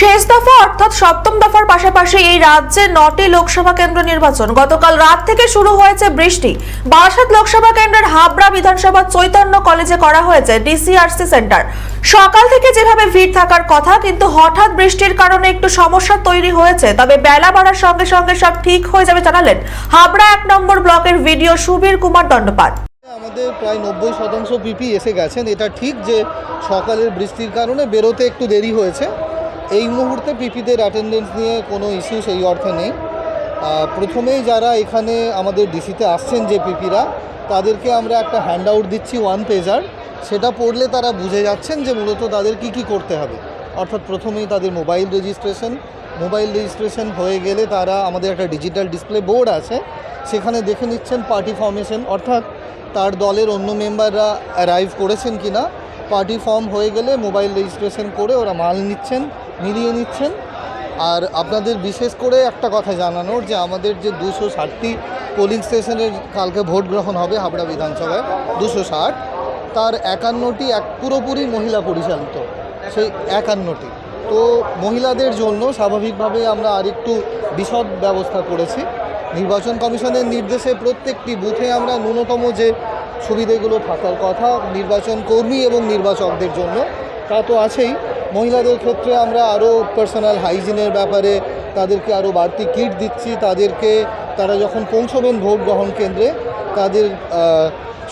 শেষ দফা অর্থাৎ সপ্তম দফার পাশাপাশি এই রাজ্যে নটি লোকসভা কেন্দ্র নির্বাচন। গতকাল রাত থেকে শুরু হয়েছে বৃষ্টি। বারাসাত লোকসভা কেন্দ্রের হাবড়া বিধানসভা চৈতন্য কলেজে করা হয়েছে ডিসিআরসি সেন্টার। সকাল থেকে যেভাবে ভিড় থাকার কথা, কিন্তু হঠাৎ বৃষ্টির কারণে একটু সমস্যা তৈরি হয়েছে। তবে বেলা বাড়ার সঙ্গে সঙ্গে সব ঠিক হয়ে যাবে জানালেন হাবড়া এক নম্বর ব্লকের ভিডিও সুবীর কুমার দণ্ডপাট আমাদের প্রায় নব্বই শতাংশ পিপি এসে গেছেন। এটা ঠিক যে সকালের বৃষ্টির কারণে বেরোতে একটু দেরি হয়েছে। এই মুহূর্তে পিপিদের অ্যাটেন্ডেন্স নিয়ে কোনো ইস্যু সেই অর্থে নেই। প্রথমেই যারা এখানে আমাদের ডিসিতে আসছেন যে পিপিরা, তাদেরকে আমরা একটা হ্যান্ড আউট দিচ্ছি ওয়ান পেজার সেটা পড়লে তারা বুঝে যাচ্ছেন যে মূলত তাদের কি কি করতে হবে। অর্থাৎ প্রথমেই তাদের মোবাইল রেজিস্ট্রেশন মোবাইল রেজিস্ট্রেশন হয়ে গেলে তারা আমাদের একটা ডিজিটাল ডিসপ্লে বোর্ড আছে। সেখানে দেখে নিচ্ছেন পার্টি ফর্মেশন অর্থাৎ তার দলের অন্য মেম্বাররা অ্যারাইভ করেছেন কি না পার্টি ফর্ম হয়ে গেলে মোবাইল রেজিস্ট্রেশন করে ওরা মাল নিচ্ছেন। মিলিয়ে নিচ্ছেন। আর আপনাদের বিশেষ করে একটা কথা জানানোর যে আমাদের যে দুশো ষাটটি পোলিং স্টেশনের কালকে ভোট গ্রহণ হবে হাবড়া বিধানসভায়, দুশো ষাট। তার একান্নটি এক পুরোপুরি মহিলা পরিচালিত, সেই একান্নটি। তো মহিলাদের জন্য স্বাভাবিকভাবে আমরা আরেকটু বিশদ ব্যবস্থা করেছি। নির্বাচন কমিশনের নির্দেশে প্রত্যেকটি বুথে আমরা ন্যূনতম যে সুবিধেগুলো থাকার কথা, নির্বাচন কর্মী এবং নির্বাচকদের জন্য, তা তো আছেই। মহিলাদের ক্ষেত্রে আমরা আরও পার্সোনাল হাইজিনের ব্যাপারে তাদেরকে আরও বাড়তি কিট দিচ্ছি। তাদেরকে তারা যখন পৌঁছবেন ভোট গ্রহণ কেন্দ্রে তাদের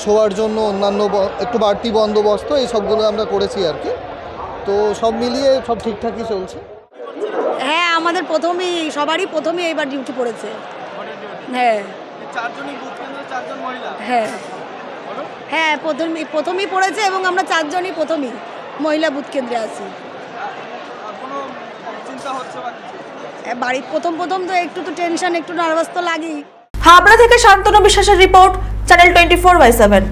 শোয়ার জন্য অন্যান্য একটু বাড়তি বন্দোবস্ত এই সবগুলো আমরা করেছি আর কি। তো সব মিলিয়ে সব ঠিকঠাকই চলছে। হ্যাঁ আমাদের প্রথমেই সবারই প্রথমে এবার ডিউটি পড়েছে। হ্যাঁ। চারজনই বুথ কেন্দ্রে চারজন মহিলা? হ্যাঁ। হ্যাঁ প্রথম প্রথমেই পড়েছে এবং আমরা চারজনই প্রথমেই। মহিলা বুথ কেন্দ্রে আছি। বাড়ির প্রথম প্রথম তো একটু তো টেনশন একটু নার্ভাস তো লাগেই। হাবড়া থেকে শান্তনু বিশ্বাসের report channel twenty four by seven